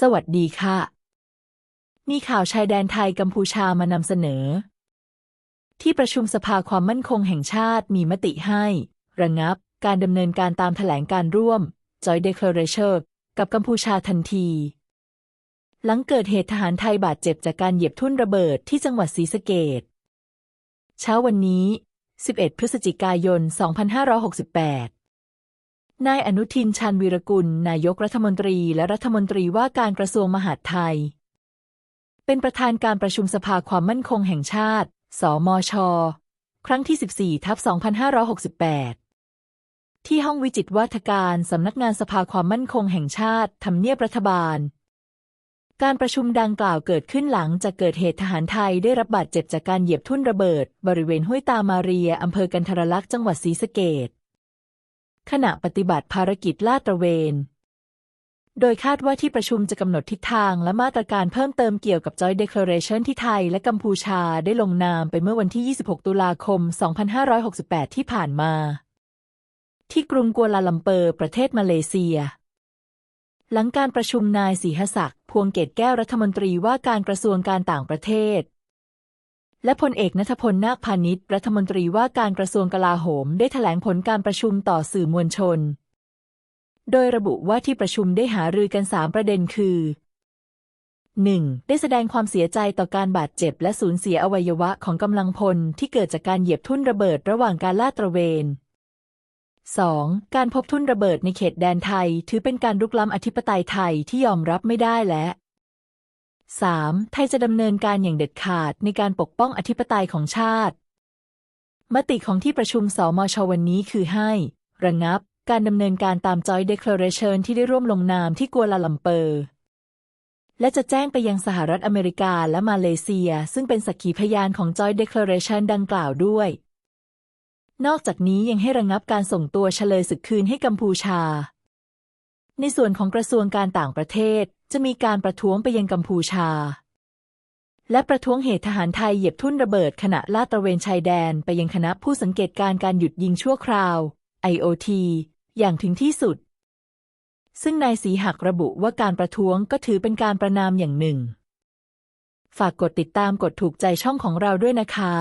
สวัสดีค่ะ มีข่าวชายแดนไทยกัมพูชามานำเสนอ ที่ประชุมสภาความมั่นคงแห่งชาติมีมติให้ ระงับการดำเนินการตามแถลงการร่วม Joint Declaration กับกัมพูชาทันที หลังเกิดเหตุทหารไทยบาดเจ็บจากการเหยียบทุ่นระเบิดที่จังหวัดศรีสะเกษเช้าวันนี้ 11 พฤศจิกายน 2568 นายอนุทินชาญวีรกุล นายกรัฐมนตรีและรัฐมนตรีว่าการกระทรวงมหาดไทย เป็นประธานการประชุมสภาความมั่นคงแห่งชาติ สมช ครั้งที่ 14ทับ2568 ที่ห้องวิจิตวาทการสำนักงานสภาความมั่นคงแห่งชาติทำเนียบรัฐบาล การประชุมดังกล่าวเกิดขึ้นหลังจากเกิดเหตุทหารไทยได้รับบาดเจ็บจากการเหยียบทุ่นระเบิด บริเวณห้วยตามาเรียอำเภอกันทรลักษณ์จังหวัดศรีสะเกษ ขณะปฏิบัติภารกิจลาดตระเวน โดยคาดว่าที่ประชุมจะกำหนดทิศทางและมาตรการเพิ่มเติมเกี่ยวกับ Joint Declaration ที่ไทยและกัมพูชาได้ลงนามไปเมื่อวันที่ 26 ตุลาคม 2568 ที่ผ่านมา ที่กรุงกัวลาลัมเปอร์ ประเทศมาเลเซียหลังการประชุมนายศรีหศักดิ์พวงเกตแก้วรัฐมนตรีว่าการกระทรวงการต่างประเทศ และพลเอกนัทพลนาคพาณิชย์รัฐมนตรีว่าการกระทรวงกลาโหมได้แถลงผลการประชุมต่อสื่อมวลชน โดยระบุว่าที่ประชุมได้หารือกันสามประเด็นคือ 1. ได้แสดงความเสียใจต่อการบาดเจ็บและสูญเสียอวัยวะของกำลังพลที่เกิดจากการเหยียบทุ่นระเบิดระหว่างการลาดตระเวน 2. การพบทุ่นระเบิดในเขตแดนไทย ถือเป็นการรุกล้ำอธิปไตยไทยที่ยอมรับไม่ได้และ 3. ไทยจะดำเนินการอย่างเด็ดขาดในการปกป้องอธิปไตยของชาติ มติของที่ประชุมสมชวันนี้คือให้ ระงับ การดำเนินการตาม Joint Declaration ที่ได้ร่วมลงนามที่กัวลาลัมเปอร์ และจะแจ้งไปยังสหรัฐอเมริกาและมาเลเซีย ซึ่งเป็นสักขีพยานของ Joint Declaration ดังกล่าวด้วย นอกจากนี้ยังให้ระงับการส่งตัวเฉลยศึกคืนให้กัมพูชา ในส่วนของกระทรวงการต่างประเทศ จะมีการประท้วงไปยังกัมพูชา และประท้วงเหตุทหารไทยเหยียบทุ่นระเบิดขณะลาดตระเวนชายแดนไปยังคณะผู้สังเกตการการหยุดยิงชั่วคราว IOT อย่างถึงที่สุด ซึ่งนายสีหักระบุว่าการประท้วงก็ถือเป็นการประนามอย่างหนึ่ง ฝากกดติดตามกดถูกใจช่องของเราด้วยนะคะ